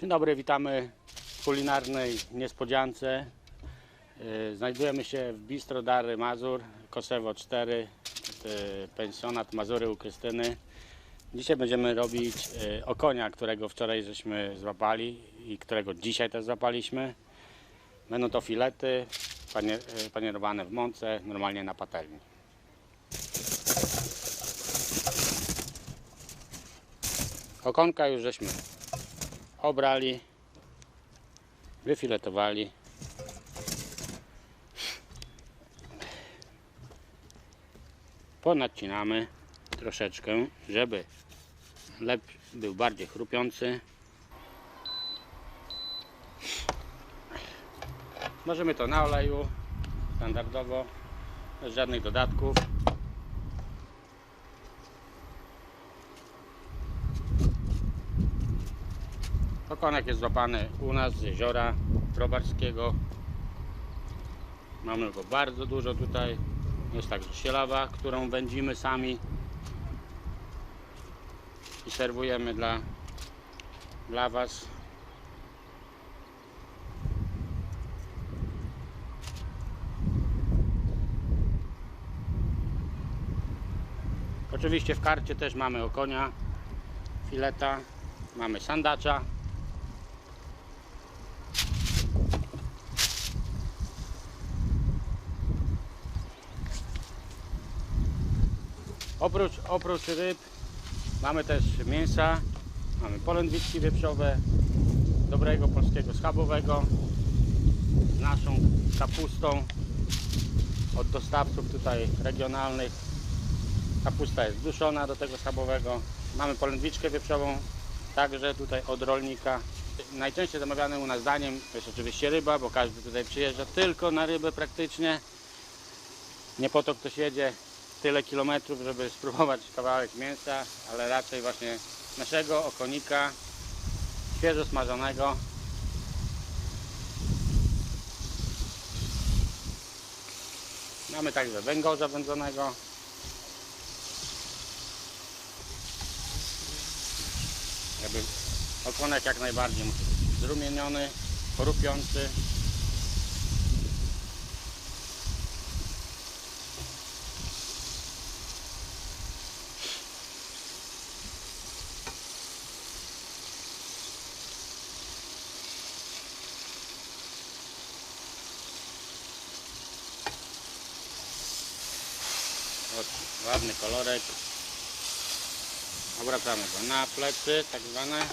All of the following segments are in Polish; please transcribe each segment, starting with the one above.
Dzień dobry, witamy w kulinarnej niespodziance. Yy, Znajdujemy się w Bistro Dary Mazur, Kosewo 4, yy, pensjonat Mazury u Krystyny. Dzisiaj będziemy robić yy, okonia, którego wczoraj żeśmy złapali i którego dzisiaj też złapaliśmy. Będą to filety panie, panierowane w mące, normalnie na patelni. Okonka już żeśmy obrali, wyfiletowali. Ponadcinamy troszeczkę, żeby lep był bardziej chrupiący. Możemy to na oleju, standardowo, bez żadnych dodatków. Okonek jest złapany u nas z jeziora Probarskiego. Mamy go bardzo dużo tutaj. Jest także sielawa, którą wędzimy sami i serwujemy dla, dla Was. Oczywiście w karcie też mamy okonia, fileta, mamy sandacza. Oprócz, oprócz ryb mamy też mięsa, mamy polędwiczki wieprzowe, dobrego polskiego schabowego z naszą kapustą od dostawców tutaj regionalnych. Kapusta jest duszona do tego schabowego. Mamy polędwiczkę wieprzową także tutaj od rolnika. Najczęściej zamawianym u nas daniem jest oczywiście ryba, bo każdy tutaj przyjeżdża tylko na rybę praktycznie. Nie po to ktoś jedzie tyle kilometrów, żeby spróbować kawałek mięsa, ale raczej właśnie naszego okonika świeżo smażonego. Mamy także węgorza wędzonego. Jakby okonek jak najbardziej musi być zrumieniony, chrupiący. Ładny kolorek. Obracamy go na plecy, tak zwane.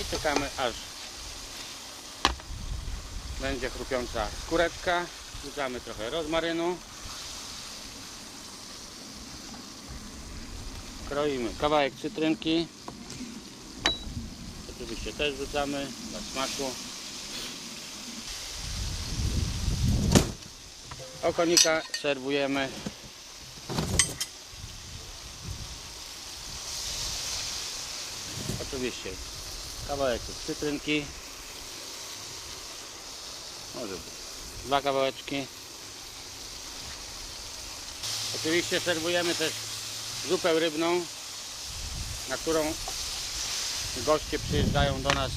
I czekamy aż będzie chrupiąca skóreczka. Wrzucamy trochę rozmarynu. Kroimy kawałek cytrynki. Oczywiście też wrzucamy dla smaku. Okonika serwujemy. Oczywiście kawałek cytrynki. Może być dwa kawałeczki. Oczywiście serwujemy też zupę rybną, na którą goście przyjeżdżają do nas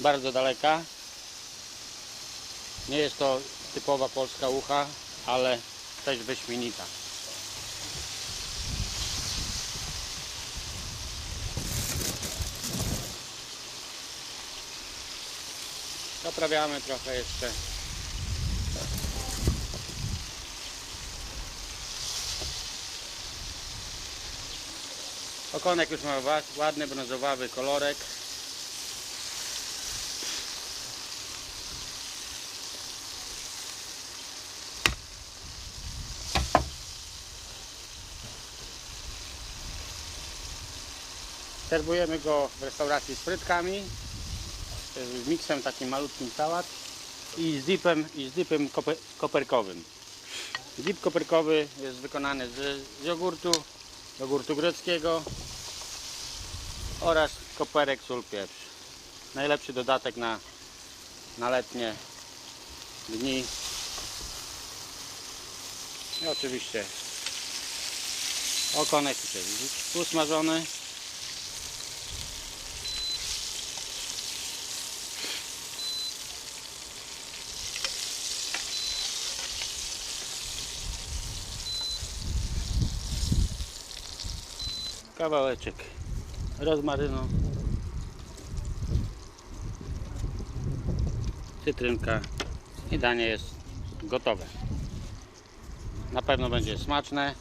bardzo daleka. Nie jest to typowa polska ucha, ale też wyśmienita. Doprawiamy trochę jeszcze. Okonek już ma ładny brązowawy kolorek. Serwujemy go w restauracji z frytkami, z miksem takim malutkim sałat i z dipem, i z dipem kope, koperkowym. Dip koperkowy jest wykonany z, jogurtu, jogurtu greckiego oraz koperek, sól, pieprz. Najlepszy dodatek na, na letnie dni. I oczywiście Okonek usmażony. Kawałeczek rozmarynu. Cytrynka i danie jest gotowe. Na pewno będzie smaczne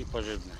i pożywne.